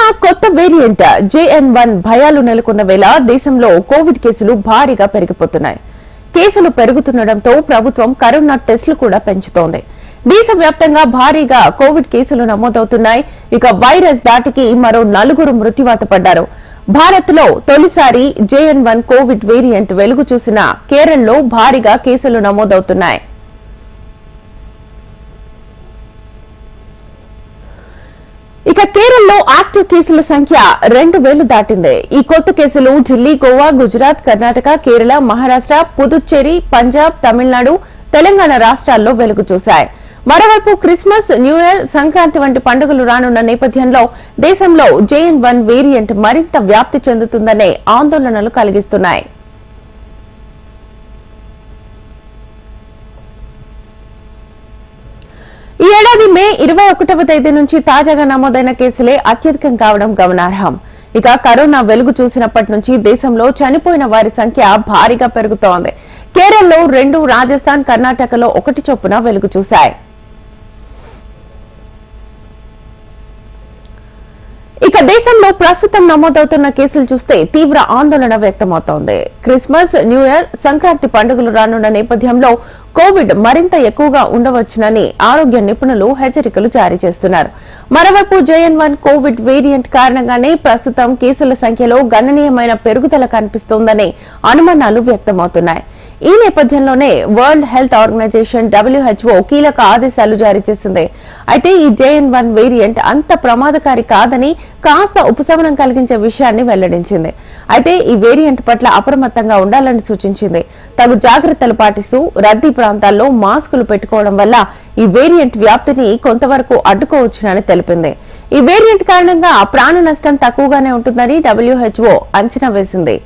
Corona కొత్త variant JN one భయాలు నెలకొన్న వేళ దేశంలో కోవిడ్ కేసులు భారీగా పెరిగిపోతున్నాయి. కేసులు పెరుగుతుండటంతో ప్రభుత్వం కరోనా టెస్టులు కూడా పెంచుతోంది. దేశవ్యాప్తంగా భారీగా కోవిడ్ కేసులు నమోదవుతున్నాయి. ఇక వైరస్ దాటికి మరో నలుగురు మృత్యువాత పడ్డారు. భారత్లో తొలిసారి జేఎన్ వన్ కోవిడ్ వేరియంట్ వెలుగు చూసిన కేరళలో భారీగా కేసులు నమోదవుతున్నాయి. జిల్లాలో యాక్టివ్ కేసుల సంఖ్య రెండు వేలు దాటింది. ఈ కొత్త కేసులు ఢిల్లీ గోవా గుజరాత్ కర్ణాటక కేరళ మహారాష్ట్ర పుదుచ్చేరి పంజాబ్ తమిళనాడు తెలంగాణ రాష్ట్రాల్లో వెలుగు చూశాయి. మరోవైపు క్రిస్మస్ న్యూ ఇయర్ సంక్రాంతి వంటి పండుగలు రానున్న నేపథ్యంలో దేశంలో జేఎన్ వన్ వేరియంట్ మరింత వ్యాప్తి చెందుతుందనే ఆందోళనలు కలిగిస్తున్నాయి ఈ ఏడాది మే ఇరవై ఒకటవ తేదీ నుంచి తాజాగా నమోదైన కేసులే అత్యధికం కావడం గమనార్హం. ఇక కరోనా వెలుగు చూసినప్పటి నుంచి దేశంలో చనిపోయిన వారి సంఖ్య భారీగా పెరుగుతోంది. కేరళలో రెండు రాజస్థాన్ కర్ణాటకలో ఒకటి చొప్పున వెలుగు చూశాయి. ఇక దేశంలో ప్రస్తుతం నమోదవుతున్న కేసులు చూస్తే తీవ్ర ఆందోళన వ్యక్తమవుతోంది. క్రిస్మస్ న్యూ ఇయర్ సంక్రాంతి పండుగలు రానున్న నేపథ్యంలో కోవిడ్ మరింత ఎక్కువగా ఉండవచ్చునని ఆరోగ్య నిపుణులు హెచ్చరికలు జారీ చేస్తున్నారు. మరోవైపు జేఎన్ వన్ కోవిడ్ వేరియంట్ కారణంగానే ప్రస్తుతం కేసుల సంఖ్యలో గణనీయమైన పెరుగుదల కనిపిస్తోందని అనుమానాలు వ్యక్తమవుతున్నాయి. ఈ నేపథ్యంలోనే వరల్డ్ హెల్త్ ఆర్గనైజేషన్ డబ్ల్యూహెచ్ఓ కీలక ఆదేశాలు జారీ చేసింది. అయితే ఈ జేఎన్ వన్ వేరియంట్ అంత ప్రమాదకారి కాదని కాస్త ఉపశమనం కలిగించే విషయాన్ని వెల్లడించింది. అయితే ఈ వేరియంట్ పట్ల అప్రమత్తంగా ఉండాలని సూచించింది. తగు జాగ్రత్తలు పాటిస్తూ రద్దీ ప్రాంతాల్లో మాస్కులు పెట్టుకోవడం వల్ల ఈ వేరియంట్ వ్యాప్తిని కొంతవరకు అడ్డుకోవచ్చునని తెలిపింది. ఈ వేరియంట్ కారణంగా ప్రాణ నష్టం తక్కువగానే ఉంటుందని డబ్ల్యూహెచ్ఓ అంచనా వేసింది.